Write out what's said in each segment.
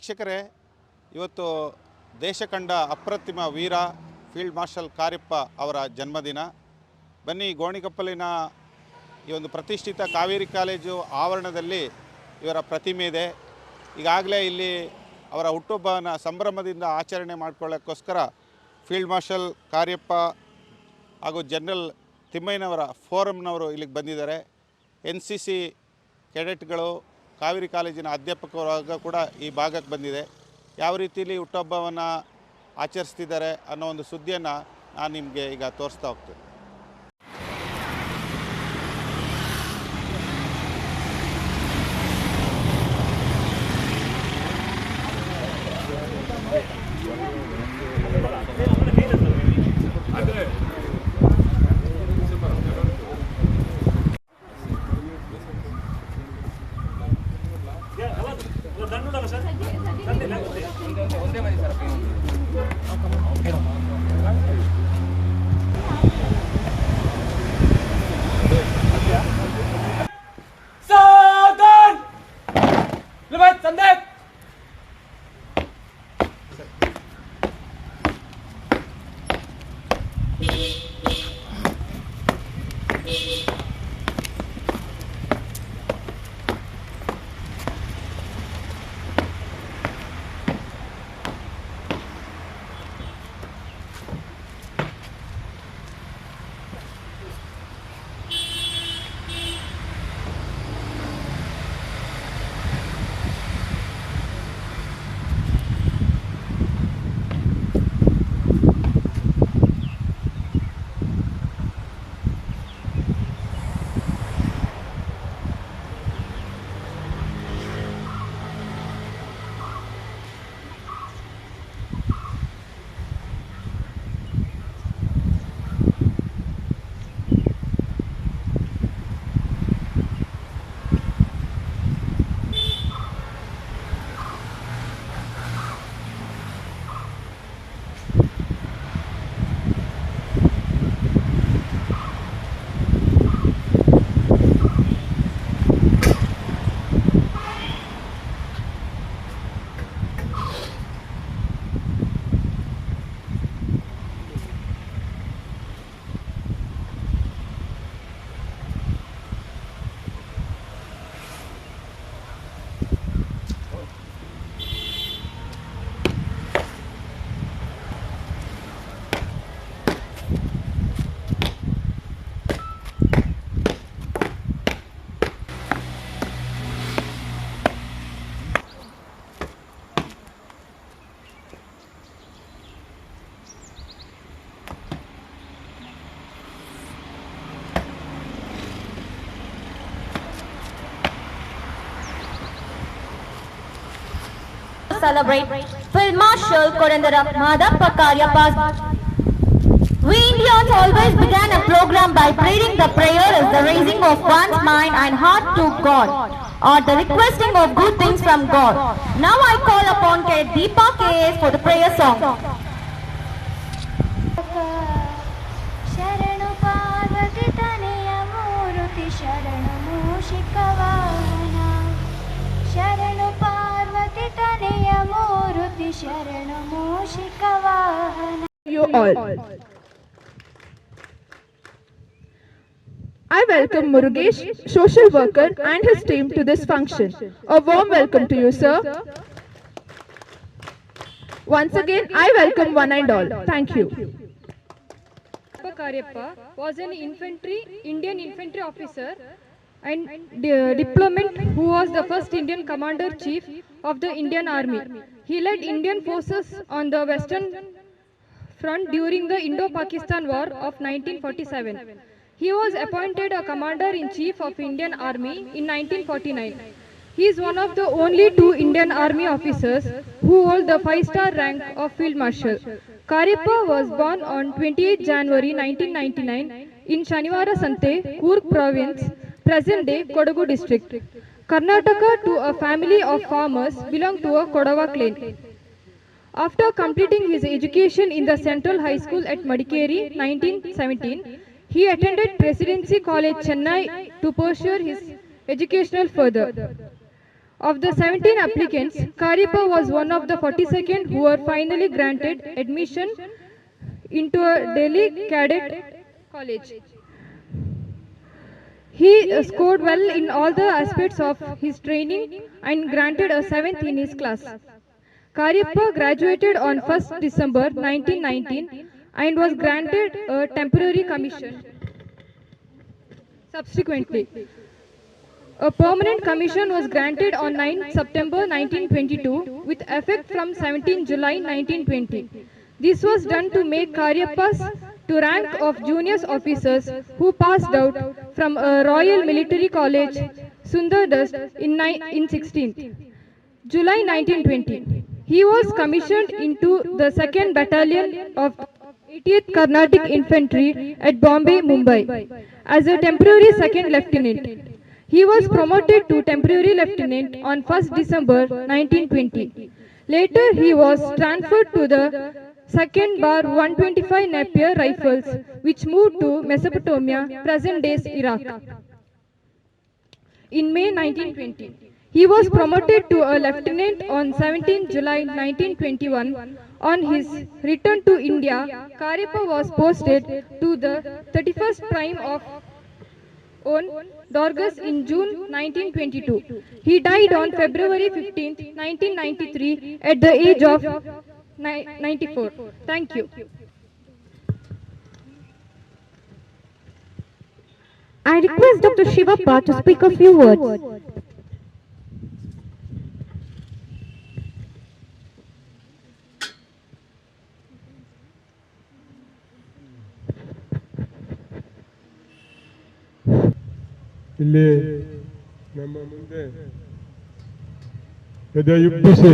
ವೀಕ್ಷಕರೇ, ಇವತ್ತು ದೇಶ ಕಂಡ ಅಪ್ರತಿಮ ವೀರ ಫೀಲ್ಡ್ ಮಾರ್ಷಲ್ ಕಾರ್ಯಪ್ಪ ಅವರ ಜನ್ಮದಿನ. ಬನ್ನಿ, ಗೋಣಿಕಪ್ಪಲಿನ ಈ ಒಂದು ಪ್ರತಿಷ್ಠಿತ ಕಾವೇರಿ ಕಾಲೇಜು ಆವರಣದಲ್ಲಿ ಇವರ ಪ್ರತಿಮೆ ಇದೆ. ಈಗಾಗಲೇ ಇಲ್ಲಿ ಅವರ ಹುಟ್ಟುಹಬ್ಬನ ಸಂಭ್ರಮದಿಂದ ಆಚರಣೆ ಮಾಡಿಕೊಳ್ಳೋಕ್ಕೋಸ್ಕರ ಫೀಲ್ಡ್ ಮಾರ್ಷಲ್ ಕಾರ್ಯಪ್ಪ ಹಾಗೂ ಜನರಲ್ ತಿಮ್ಮಯ್ಯನವರ ಫೋರಮ್ನವರು ಇಲ್ಲಿಗೆ ಬಂದಿದ್ದಾರೆ. ಎನ್ ಸಿ ಸಿ ಕೆಡೆಟ್ಗಳು ಕಾವೇರಿ ಕಾಲೇಜಿನ ಅಧ್ಯಾಪಕರಾಗ ಕೂಡ ಈ ಭಾಗಕ್ಕೆ ಬಂದಿದೆ. ಯಾವ ರೀತಿಯಲ್ಲಿ ಹುಟ್ಟುಹಬ್ಬವನ್ನು ಆಚರಿಸ್ತಿದ್ದಾರೆ ಅನ್ನೋ ಒಂದು ಸುದ್ದಿಯನ್ನು ನಾನು ನಿಮಗೆ ಈಗ ತೋರಿಸ್ತಾ ಹೋಗ್ತೇನೆ. Date la, date la, date la, date la, celebrate Field Marshal Korandara Madappa Karyappa. We Indians always began a program by praying the prayer is the raising of one's mind and heart to God or the requesting of good things from God. Now I call upon K. Deepa K.S. for the prayer song. ಶರಣು ಪಾರ್ವತಿ ತನೆಯ ಮೂರುತಿ ಶರಣು ಮೂಷಿಕ ವಾಹನ ಶರಣು ಪಾರ್ವತಿ ತನೆಯ ಮೂರುತಿ ಶರಣು ಮೂಷಿಕ ವಾಹನ you all. I welcome Murugesh, social worker, and his team to this function. A warm welcome to you, sir. Once again, I welcome one and all. Thank you. Kappa Karyappa was an infantry, Indian infantry officer and di- diplomat who was the first Indian commander-chief of the Indian Army. He led Indian forces on the western front during the Indo-Pakistan War of 1947. He was appointed a commander-in-chief of Indian Army in 1949. He is one of the only two Indian Army officers who hold the five-star rank of Field Marshal. Karyappa was born on 28 January 1999 in Shanivara Sante, Coorg province, present-day Kodagu district, Karnataka to a family of farmers belong to a Kodava clan. After completing his education in the Central High School at Madikeri 1917, he attended Presidency College Chennai to pursue his educational further. Of the 17 applicants, Karyappa was one of the 42nd who were finally granted admission into a Delhi Cadet College. He scored well in all the aspects of his training and granted a 7th in his class. Karyappa graduated on 1st December 1919 and was granted a temporary commission. Subsequently, a permanent commission was granted on 9 September 1922 with effect from 17 July 1920. This was done to make Karyappas to rank of junior officers who passed out from a Royal Military College, Sundardust in, in 16th July 1920. He was commissioned into the 2nd Battalion of 80th Carnatic Infantry at Bombay, Mumbai as a temporary second lieutenant. He was promoted to temporary lieutenant on 1st December 1920. Later he was transferred to the 2nd Bar 125 Napier Rifles which moved to Mesopotamia, present day Iraq in May 1920. He was promoted to a lieutenant on 17 July 1921. On his return to India, Karyappa was posted to the 31st prime of on Dorgas in June 1922. He died on February 15, 1993 at the age of 94. Thank you. I request Dr. Shivappa to speak a few words. ಇಲ್ಲಿ ನಮ್ಮ ಮುಂದೆ ಎದೆಯುಬ್ಬಿಸಿ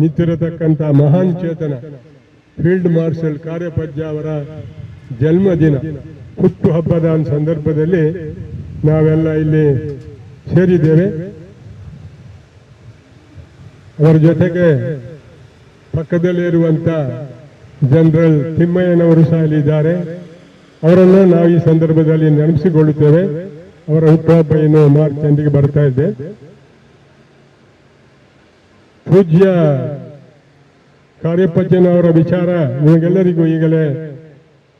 ನಿಂತಿರತಕ್ಕಂಥ ಮಹಾನ್ ಚೇತನ field marshal ಕಾರ್ಯಪಜ್ಜ ಅವರ ಜನ್ಮದಿನ ಹುಟ್ಟುಹಬ್ಬದ ಸಂದರ್ಭದಲ್ಲಿ ನಾವೆಲ್ಲ ಇಲ್ಲಿ ಸೇರಿದ್ದೇವೆ. ಅವರ ಜೊತೆಗೆ ಪಕ್ಕದಲ್ಲಿ ಇರುವಂತ ಜನರಲ್ ತಿಮ್ಮಯ್ಯನವರು ಸಹ ಇಲ್ಲಿದ್ದಾರೆ ಅವರನ್ನು ನಾವು ಈ ಸಂದರ್ಭದಲ್ಲಿ ನೆನಪಿಸಿಕೊಳ್ಳುತ್ತೇವೆ. ಅವರ ಹುಟ್ಟುಹಬ್ಬ ಇನ್ನು ಮಾರ್ಚ್ ಎಂಡಿಗೆ ಬರ್ತಾ ಇದೆ. ಪೂಜ್ಯ ಕಾರ್ಯಪಜ್ಜನವರ ವಿಚಾರ ನಿಮಗೆಲ್ಲರಿಗೂ ಈಗಲೇ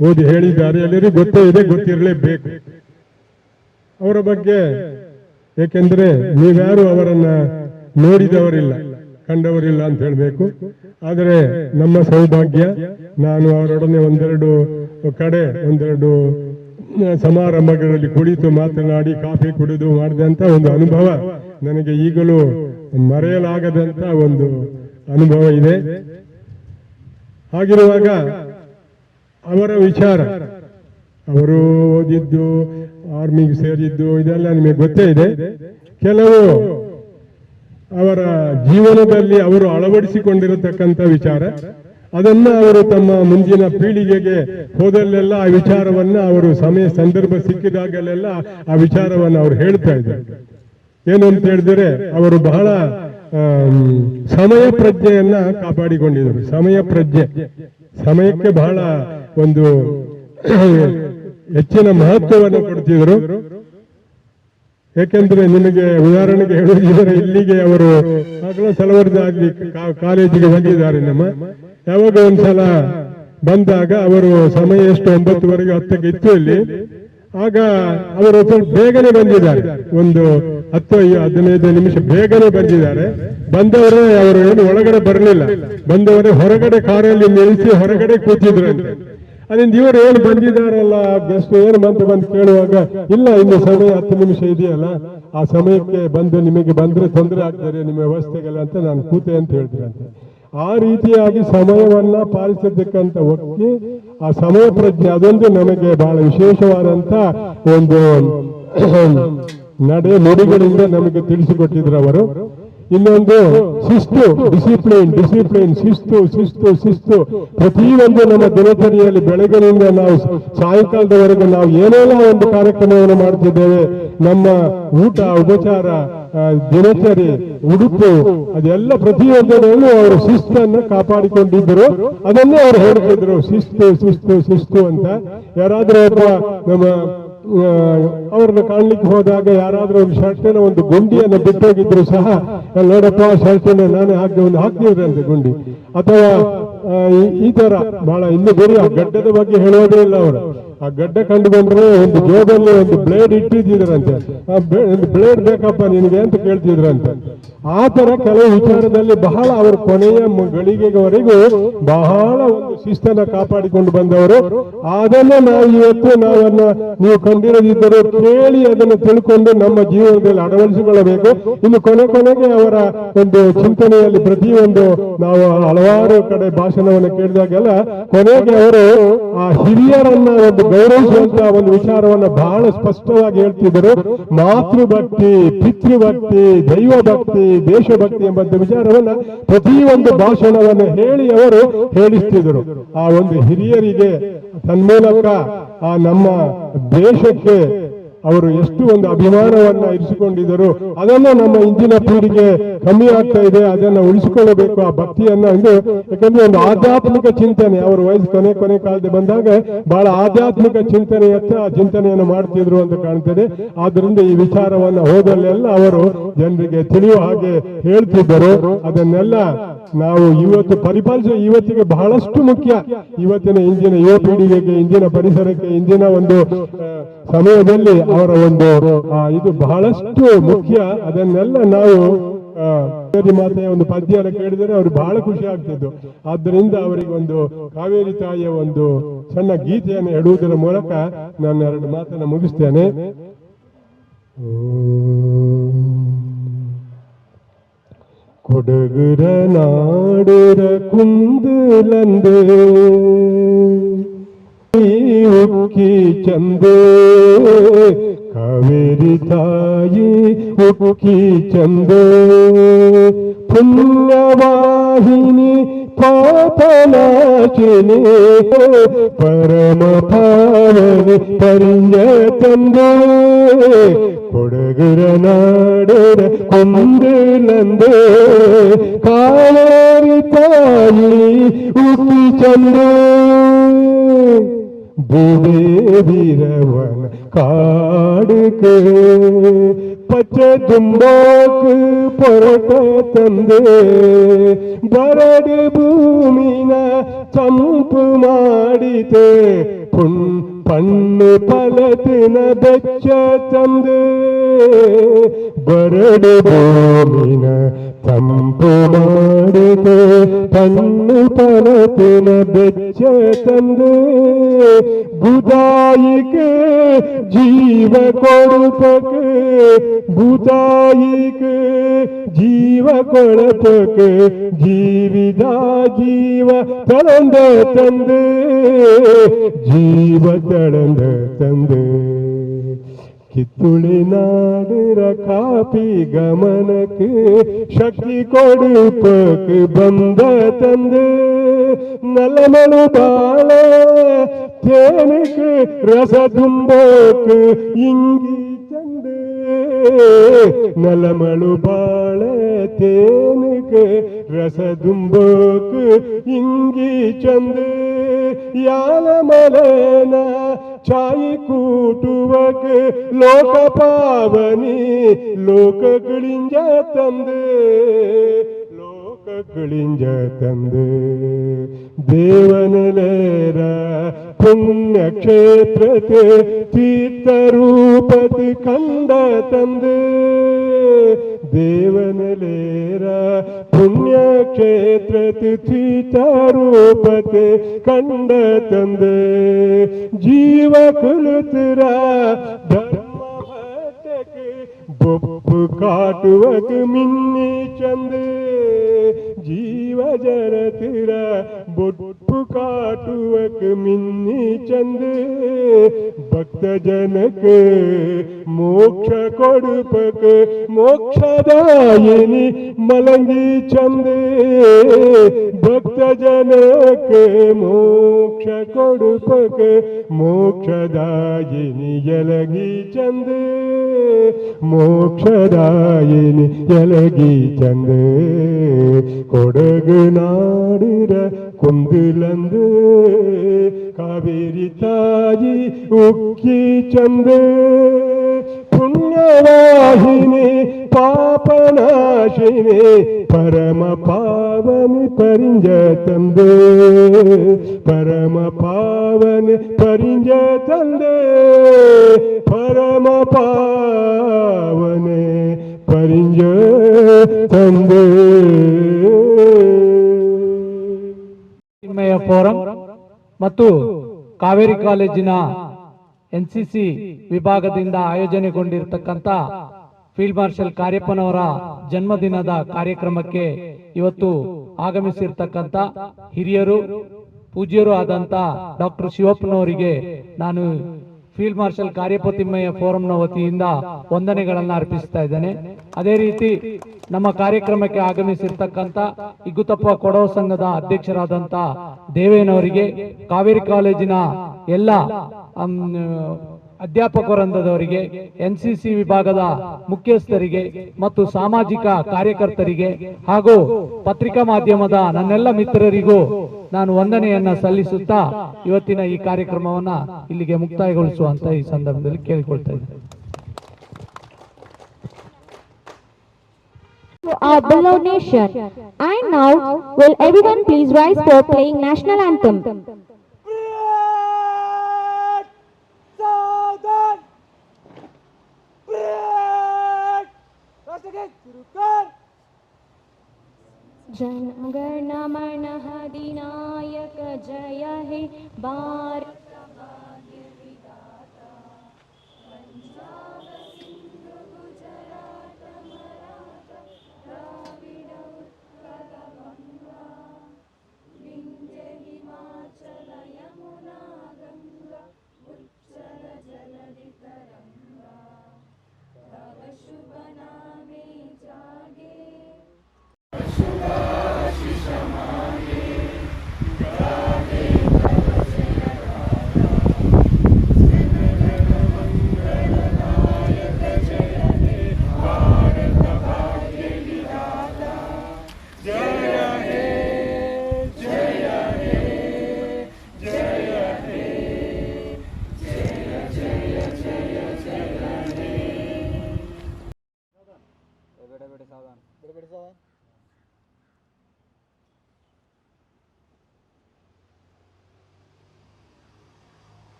ಓದಿ ಹೇಳಿದ್ದಾರೆ. ಎಲ್ಲರಿಗೂ ಗೊತ್ತೇ ಇದೆ, ಗೊತ್ತಿರಲೇಬೇಕು. ಅವರ ಬಗ್ಗೆ ಏಕೆಂದ್ರೆ ನೀವ್ಯಾರು ಅವರನ್ನ ನೋಡಿದವರಿಲ್ಲ, ಕಂಡವರಿಲ್ಲ ಅಂತ ಹೇಳಬೇಕು. ಆದರೆ ನಮ್ಮ ಸೌಭಾಗ್ಯ, ನಾನು ಅವರೊಡನೆ ಒಂದೆರಡು ಕಡೆ, ಒಂದೆರಡು ಸಮಾರಂಭಗಳಲ್ಲಿ ಕುಳಿತು ಮಾತನಾಡಿ, ಕಾಫಿ ಕುಡಿದು ಮಾಡಿದಂತ ಒಂದು ಅನುಭವ ನನಗೆ ಈಗಲೂ ಮರೆಯಲಾಗದಂತ ಒಂದು ಅನುಭವ ಇದೆ. ಹಾಗಿರುವಾಗ ಅವರ ವಿಚಾರ, ಅವರು ಓದಿದ್ದು ಆರ್ಮಿಗೆ ಸೇರಿದ್ದು, ಇದೆಲ್ಲ ನಿಮಗೆ ಗೊತ್ತೇ ಇದೆ. ಕೆಲವು ಅವರ ಜೀವನದಲ್ಲಿ ಅವರು ಅಳವಡಿಸಿಕೊಂಡಿರತಕ್ಕಂಥ ವಿಚಾರ, ಅದನ್ನ ಅವರು ತಮ್ಮ ಮುಂದಿನ ಪೀಳಿಗೆಗೆ ಹೋದಲ್ಲೆಲ್ಲ ಆ ವಿಚಾರವನ್ನ ಅವರು ಸಮಯ, ಸಂದರ್ಭ ಸಿಕ್ಕಿದಾಗಲೆಲ್ಲ ಆ ವಿಚಾರವನ್ನು ಅವರು ಹೇಳ್ತಾ ಇದ್ದಾರೆ. ಏನು ಅಂತ ಹೇಳಿದ್ರೆ ಅವರು ಬಹಳ ಸಮಯ ಪ್ರಜ್ಞೆಯನ್ನ ಕಾಪಾಡಿಕೊಂಡಿದ್ರು ಸಮಯ ಪ್ರಜ್ಞೆ. ಸಮಯಕ್ಕೆ ಬಹಳ ಒಂದು ಹೆಚ್ಚಿನ ಮಹತ್ವವನ್ನು ಕೊಡ್ತಿದ್ರು. ಯಾಕೆಂದ್ರೆ ನಿಮಗೆ ಉದಾಹರಣೆಗೆ ಹೇಳಿದ್ರೆ ಇಲ್ಲಿಗೆ ಅವರು ಸಲವರ್ದ ಆಗಲಿ ಕಾಲೇಜಿಗೆ ಬಂದಿದ್ದಾರೆ ನಮ್ಮ. ಯಾವಾಗ ಒಂದ್ಸಲ ಬಂದಾಗ ಅವರು ಸಮಯ ಎಷ್ಟು, ಒಂಬತ್ತುವರೆಗೆ ಹತ್ತಕ್ಕೆ ಇತ್ತು ಇಲ್ಲಿ. ಆಗ ಅವರು ಬೇಗನೆ ಬಂದಿದ್ದಾರೆ. ಒಂದು ಹತ್ತು ಹದಿನೈದು ನಿಮಿಷ ಬೇಗನೆ ಬಂದಿದ್ದಾರೆ. ಬಂದವರೇ ಅವರು ಏನು ಒಳಗಡೆ ಬರಲಿಲ್ಲ. ಬಂದವರೇ ಹೊರಗಡೆ ಕಾರಲ್ಲಿ ನಿಲ್ಲಿಸಿ ಹೊರಗಡೆ ಕೂತಿದ್ರು ಅಲ್ಲಿಂದ ಇವರು ಏನು ಬಂದಿದ್ದಾರಲ್ಲ, ಬೆಸ್ಟ್ ಏನು ಬಂತು ಬಂದು ಕೇಳುವಾಗ, ಇಲ್ಲ, ಇನ್ನು ಸಮಯ ಹತ್ತು ನಿಮಿಷ ಇದೆಯಲ್ಲ, ಆ ಸಮಯಕ್ಕೆ ಬಂದು ನಿಮಗೆ ಬಂದ್ರೆ ತೊಂದರೆ ಆಗ್ತಾರೆ ನಿಮ್ಮ ವ್ಯವಸ್ಥೆಗೆಲ್ಲ ಅಂತ ನಾನು ಕೂತೆ ಅಂತ ಹೇಳ್ತೀರಂತೆ ಆ ರೀತಿಯಾಗಿ ಸಮಯವನ್ನ ಪಾಲಿಸತಕ್ಕಂಥ ವ್ಯಕ್ತಿ, ಆ ಸಮಯ ಪ್ರಜ್ಞೆ ಅದೊಂದು ನಮಗೆ ಬಹಳ ವಿಶೇಷವಾದಂತ ಒಂದು ನಡೆ ನುಡಿಗಳಿಂದ ನಮಗೆ ತಿಳಿಸಿಕೊಟ್ಟಿದ್ರು ಅವರು. ಇನ್ನೊಂದು ಶಿಸ್ತು ಡಿಸಿಪ್ಲಿನ್ ಡಿಸಿಪ್ಲಿನ್ ಶಿಸ್ತು ಶಿಸ್ತು ಶಿಸ್ತು. ಪ್ರತಿಯೊಂದು ನಮ್ಮ ದಿನಚರಿಯಲ್ಲಿ ಬೆಳಗಿನಿಂದ ನಾವು ಸಾಯಂಕಾಲದವರೆಗೆ ನಾವು ಏನೆಲ್ಲ ಒಂದು ಕಾರ್ಯಕ್ರಮವನ್ನು ಮಾಡ್ತಿದ್ದೇವೆ ನಮ್ಮ ಊಟ, ಉಪಚಾರ ದಿನಚರಿ, ಉಡುಪು, ಅದೆಲ್ಲ ಪ್ರತಿಯೊಂದರಲ್ಲೂ ಅವರು ಶಿಸ್ತನ್ನು ಕಾಪಾಡಿಕೊಂಡಿದ್ದರು. ಅದನ್ನೇ ಅವರು ಹೇಳ್ತಿದ್ರು ಶಿಸ್ತು ಶಿಸ್ತು ಶಿಸ್ತು ಅಂತ. ಯಾರಾದ್ರೂ ಒಬ್ಬ ನಮ್ಮ ಅವ್ರನ್ನ ಕಾಣ್ಲಿಕ್ಕೆ ಹೋದಾಗ ಯಾರಾದ್ರೂ ಒಂದು ಶರ್ಟಿನ ಒಂದು ಗುಂಡಿಯನ್ನು ಬಿಟ್ಟೋಗಿದ್ರು ಸಹ, "ಅಲ್ಲಿ ನೋಡಪ್ಪ ಶರ್ಟಿನ ನಾನೇ ಹಾಕಿ ಒಂದು ಹಾಕ್ತಿದ್ರಂತೆ ಗುಂಡಿ. ಅಥವಾ ಈ- ತರ ಬಹಳ ಇನ್ನು ಆ ಗಡ್ಡದ ಬಗ್ಗೆ ಹೇಳೋದೇ ಇಲ್ಲ ಅವರು. ಆ ಗಡ್ಡೆ ಕಂಡು ಬಂದ್ರೆ ಒಂದು ಜೋಬಲ್ಲಿ ಒಂದು ಬ್ಲೇಡ್ ಇಟ್ಟಿದ್ದೀರಂತೆ. ಆ ಬ್ಲೇಡ್ ಬೇಕಪ್ಪ ನಿನಗೆ ಅಂತ ಕೇಳ್ತಿದ್ರಂತೆ. ಆ ತರ ಕೆಲವು ವಿಚಾರದಲ್ಲಿ ಬಹಳ ಅವರು ಕೊನೆಯ ಗಳಿಗೆವರೆಗೂ ಬಹಳ ಒಂದು ಶಿಸ್ತನ್ನ ಕಾಪಾಡಿಕೊಂಡು ಬಂದವರು. ಅದನ್ನ ನಾವು ಇವತ್ತು ನಾವನ್ನ ನೀವು ಕಂಡಿರದಿದ್ದರೂ ಕೇಳಿ ಅದನ್ನು ತಿಳ್ಕೊಂಡು ನಮ್ಮ ಜೀವನದಲ್ಲಿ ಅಳವಡಿಸಿಕೊಳ್ಳಬೇಕು. ಇನ್ನು ಕೊನೆ ಕೊನೆಗೆ ಅವರ ಒಂದು ಚಿಂತನೆಯಲ್ಲಿ ಪ್ರತಿಯೊಂದು ನಾವು ಹಲವಾರು ಕಡೆ ಭಾಷಣವನ್ನು ಕೇಳಿದಾಗೆಲ್ಲ ಕೊನೆಗೆ ಅವರು ಆ ಹಿರಿಯರನ್ನ ಒಂದು ಗೌರವಿಸುವಂತ ಒಂದು ವಿಚಾರವನ್ನ ಬಹಳ ಸ್ಪಷ್ಟವಾಗಿ ಹೇಳ್ತಿದ್ದರು. ಮಾತೃಭಕ್ತಿ, ಪಿತೃಭಕ್ತಿ ದೈವ ಭಕ್ತಿ ದೇಶಭಕ್ತಿ ಎಂಬಂತ ವಿಚಾರವನ್ನ ಪ್ರತಿಯೊಂದು ಭಾಷಣವನ್ನು ಹೇಳಿ ಅವರು ಹೇಳಿಸ್ತಿದ್ರು ಆ ಒಂದು ಹಿರಿಯರಿಗೆ ತನ್ಮೂಲಕ ಆ ನಮ್ಮ ದೇಶಕ್ಕೆ ಅವರು ಎಷ್ಟು ಒಂದು ಅಭಿಮಾನವನ್ನ ಇರಿಸಿಕೊಂಡಿದ್ದರು ಅದನ್ನ ನಮ್ಮ ಇಂದಿನ ಪೀಳಿಗೆ ಕಮ್ಮಿ ಆಗ್ತಾ ಇದೆ, ಅದನ್ನ ಉಳಿಸಿಕೊಳ್ಳಬೇಕು, ಆ ಭಕ್ತಿಯನ್ನ ಅಂದ್ರೆ ಯಾಕಂದ್ರೆ ಒಂದು ಆಧ್ಯಾತ್ಮಿಕ ಚಿಂತನೆ, ಅವ್ರ ವಯಸ್ಸು ಕೊನೆ ಕೊನೆ ಕಾಲದ ಬಂದಾಗ ಬಹಳ ಆಧ್ಯಾತ್ಮಿಕ ಚಿಂತನೆಯತ್ತ ಆ ಚಿಂತನೆಯನ್ನು ಮಾಡ್ತಿದ್ರು ಅಂತ ಕಾಣ್ತದೆ. ಆದ್ರಿಂದ ಈ ವಿಚಾರವನ್ನ ಹೋದಲ್ಲೆಲ್ಲ ಅವರು ಜನರಿಗೆ ತಿಳಿಯುವ ಹಾಗೆ ಹೇಳ್ತಿದ್ದರು. ಅದನ್ನೆಲ್ಲ ನಾವು ಇವತ್ತು ಪರಿಪಾಲಿಸುವ ಇವತ್ತಿಗೆ ಬಹಳಷ್ಟು ಮುಖ್ಯ. ಇವತ್ತಿನ ಇಂದಿನ ಯುವ ಪೀಳಿಗೆಗೆ, ಇಂದಿನ ಪರಿಸರಕ್ಕೆ, ಇಂದಿನ ಒಂದು ಸಮಯದಲ್ಲಿ ಅವರ ಒಂದು ಇದು ಬಹಳಷ್ಟು ಮುಖ್ಯ. ಅದನ್ನೆಲ್ಲ ನಾವು ಮಾತೆಯ ಒಂದು ಪದ್ಯ ಕೇಳಿದರೆ ಅವ್ರಿಗೆ ಬಹಳ ಖುಷಿ ಆಗ್ತಿದ್ದು. ಆದ್ದರಿಂದ ಅವರಿಗೆ ಒಂದು ಕಾವೇರಿ ತಾಯಿಯ ಒಂದು ಸಣ್ಣ ಗೀತೆಯನ್ನು ಹೇಳುವುದರ ಮೂಲಕ ನಾನು ಎರಡು ಮಾತನ್ನು ಮುಗಿಸ್ತೇನೆ. ಕೊಡಗುರ ನಾಡುರ ಕುಂದಲಂದು ಉಕ್ಕಿ ಚಂದೆ ಕಾವೇರಿ ತಾಯಿ ಉಕ್ಕಿ ಚಂದೆ ಪುಣ್ಯವಾಹಿನಿ ಪಾಪನಾಶಿನಿ ಪರಮ ಪಾವನಿ ಪರಿಯ ತಂದೆ ಕೊಡಗುರ ನಾಡುರ ಕೊಂದಲಂದೆ ಕಾವೇರಿ ತಾಯಿ ಉಕ್ಕಿ ಚಂದೆ வீரவன் காடுக்கு பச்சை தும்போக்கு பொறக்க தந்து ಬರಡು ಭೂಮಿನ ಚಂಪು ಮಾಡಿತೆ ಪುಣ್ ಪಣ್ಣು ಫಲತಿನ ಬೆಚ್ಚ ತಂದೆ ಬರಡು ಭೂಮಿನ തമ്പുമാടിനെ തന്നു പണത്തിന വെച്ച തന്ന് ബുധായിക്ക് ജീവ കൊടുത്തക്ക് ബുധായിക്ക് ജീവ കൊടുത്തക്ക് ജീവിത ജീവ തളന്ത തന്ന് ജീവ തളന്ത തന്ന് ತಂದೆ ಕಿತ್ತುಳಿ ನಾಡಿರ ಕಾಪಿ ಗಮನಕ್ಕೆ ಶಕ್ತಿ ಕೊಡುಪಕ್ಕೆ ಬಂದ ತಂದೆ. ನಲಮಳು ಬಾಳ ತೇನಕ್ಕೆ ರಸ ತುಂಬೋಕ್ ಇಂಗಿ ಚಂದೆ ನಲಮಳು ಬಾಳ ತೇನಕ್ಕೆ ರಸ ತುಂಬೋಕ್ ಇಂಗಿ ಚಂದೆ ಯಾಲ ಮಲನ ಛಾಯಿ ಕೂಟುವಕ್ ಲೋಕ ಪಾವನಿ ಲೋಕಗಳಿಂಜ ತಂದೆ ಲೋಕಗಳಿಂಜ ತಂದೆ. ದೇವನಲೇರ ಪುಣ್ಯ ಕ್ಷೇತ್ರತೆ ತೀರ್ಥರೂಪತಿ ಕಂಡ ತಂದೆ. ದೇವನಲೇರ ಪುಣ್ಯ കണ്ട തന്ത് ಕಂಡ ತಂದೆ. पुप काटुवक मिन्ने चंद, जीव जरथिरा बुट काटुवक मिन्नी चंद, भक्त जनक, मोक्ष कोडपक मोक्ष दायिनी मलंगी चंद, भक्त जनक, मोक्ष कोडुपक, मोक्षदायिनी यलगी चंद मोक्ष മോക്ഷരായിനി ജലകി ചന്ദ് കൊടക് നാടിര കുന്തിലന്ത് കാവേരി തായി ഉക്കി ചന്ദ് പുണ്യവാഹിനി പാപനാശിനി പരമ പാവന് പരിഞ്ച തന്ത് പരമ പാവന് പരിഞ്ച തന്ത് പരമ പാ ಪರಿಂಜ ತಂದೆ ಚಿನ್ಮಯ ಫೋರಂ ಮತ್ತು ಕಾವೇರಿ ಕಾಲೇಜಿನ ಎನ್ ಸಿ ಸಿ ವಿಭಾಗದಿಂದ ಆಯೋಜನೆಗೊಂಡಿರತಕ್ಕಂತ ಫೀಲ್ಡ್ ಮಾರ್ಷಲ್ ಕಾರ್ಯಪ್ಪನವರ ಜನ್ಮದಿನದ ಕಾರ್ಯಕ್ರಮಕ್ಕೆ ಇವತ್ತು ಆಗಮಿಸಿರ್ತಕ್ಕಂಥ ಹಿರಿಯರು, ಪೂಜ್ಯರು ಆದಂತ ಡಾಕ್ಟರ್ ಶಿವಪ್ಪನವರಿಗೆ ನಾನು ಫೀಲ್ಡ್ ಮಾರ್ಷಲ್ ಕಾರ್ಯಪತಿಮ್ಮಯ್ಯ ಫೋರಂನ ವತಿಯಿಂದ ವಂದನೆಗಳನ್ನು ಅರ್ಪಿಸ್ತಾ ಇದ್ದೇನೆ. ಅದೇ ರೀತಿ ನಮ್ಮ ಕಾರ್ಯಕ್ರಮಕ್ಕೆ ಆಗಮಿಸಿರ್ತಕ್ಕಂಥ ಇಗುತಪ್ಪ ಕೊಡವ ಸಂಘದ ಅಧ್ಯಕ್ಷರಾದಂಥ ದೇವೇನವರಿಗೆ ಕಾವೇರಿ ಕಾಲೇಜಿನ ಎಲ್ಲ ಅಮ್, ಅಧ್ಯಾಪಕವೃಂದದವರಿಗೆ ಎನ್ ಸಿ ಸಿ ವಿಭಾಗದ ಮುಖ್ಯಸ್ಥರಿಗೆ ಮತ್ತು ಸಾಮಾಜಿಕ ಕಾರ್ಯಕರ್ತರಿಗೆ ಹಾಗೂ ಪತ್ರಿಕಾ ಮಾಧ್ಯಮದ ನನ್ನೆಲ್ಲ ಮಿತ್ರರಿಗೂ ನಾನು ವಂದನೆಯನ್ನ ಸಲ್ಲಿಸುತ್ತಾ ಇವತ್ತಿನ ಈ ಕಾರ್ಯಕ್ರಮವನ್ನ ಇಲ್ಲಿಗೆ ಮುಕ್ತಾಯಗೊಳಿಸುವಂತ ಈ ಸಂದರ್ಭದಲ್ಲಿ ಕೇಳಿಕೊಳ್ತಾ ಇದ್ದೇನೆ ಐ beloved nation. And? जनगणमनः दिनायक जय हे बार।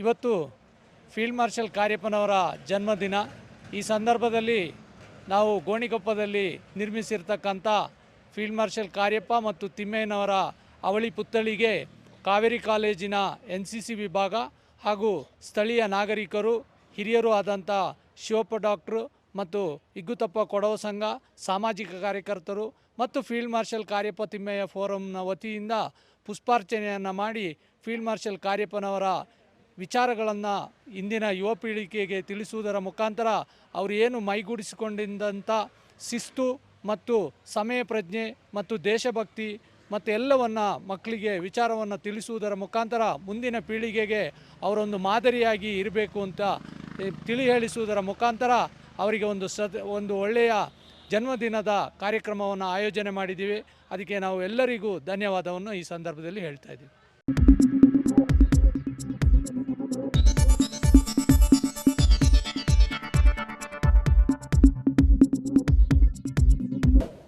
ಇವತ್ತು ಫೀಲ್ಡ್ ಮಾರ್ಷಲ್ ಕಾರ್ಯಪ್ಪನವರ ಜನ್ಮದಿನ. ಈ ಸಂದರ್ಭದಲ್ಲಿ ನಾವು ಗೋಣಿಕೊಪ್ಪದಲ್ಲಿ ನಿರ್ಮಿಸಿರ್ತಕ್ಕಂಥ ಫೀಲ್ಡ್ ಮಾರ್ಷಲ್ ಕಾರ್ಯಪ್ಪ ಮತ್ತು ತಿಮ್ಮಯ್ಯನವರ ಅವಳಿ ಪುತ್ಥಳಿಗೆ ಕಾವೇರಿ ಕಾಲೇಜಿನ ಎನ್ ವಿಭಾಗ ಹಾಗೂ ಸ್ಥಳೀಯ ನಾಗರಿಕರು, ಹಿರಿಯರು ಆದಂಥ ಶಿವಪ್ಪ ಡಾಕ್ಟ್ರು ಮತ್ತು ಇಗ್ಗುತಪ್ಪ ಕೊಡವ ಸಂಘ, ಸಾಮಾಜಿಕ ಕಾರ್ಯಕರ್ತರು ಮತ್ತು ಫೀಲ್ಡ್ ಮಾರ್ಷಲ್ ಕಾರ್ಯಪ್ಪ ತಿಮ್ಮಯ್ಯ ಫೋರಂನ ವತಿಯಿಂದ ಪುಷ್ಪಾರ್ಚನೆಯನ್ನು ಮಾಡಿ ಫೀಲ್ಡ್ ಮಾರ್ಷಲ್ ಕಾರ್ಯಪ್ಪನವರ ವಿಚಾರಗಳನ್ನು ಇಂದಿನ ಯುವ ಪೀಳಿಗೆಗೆ ತಿಳಿಸುವುದರ ಮುಖಾಂತರ ಅವರು ಏನು ಮೈಗೂಡಿಸಿಕೊಂಡಿದ್ದಂಥ ಶಿಸ್ತು ಮತ್ತು ಸಮಯ ಪ್ರಜ್ಞೆ ಮತ್ತು ದೇಶಭಕ್ತಿ ಮತ್ತು ಎಲ್ಲವನ್ನು ಮಕ್ಕಳಿಗೆ ವಿಚಾರವನ್ನು ತಿಳಿಸುವುದರ ಮುಖಾಂತರ ಮುಂದಿನ ಪೀಳಿಗೆಗೆ ಅವರೊಂದು ಮಾದರಿಯಾಗಿ ಇರಬೇಕು ಅಂತ ತಿಳಿ ಹೇಳಿಸುವುದರ ಮುಖಾಂತರ ಅವರಿಗೆ ಒಂದು ಸದ್, ಒಂದು ಒಳ್ಳೆಯ ಜನ್ಮದಿನದ ಕಾರ್ಯಕ್ರಮವನ್ನು ಆಯೋಜನೆ ಮಾಡಿದ್ದೀವಿ. ಅದಕ್ಕೆ ನಾವು ಎಲ್ಲರಿಗೂ ಧನ್ಯವಾದವನ್ನು ಈ ಸಂದರ್ಭದಲ್ಲಿ ಹೇಳ್ತಾ ಇದ್ದೀವಿ.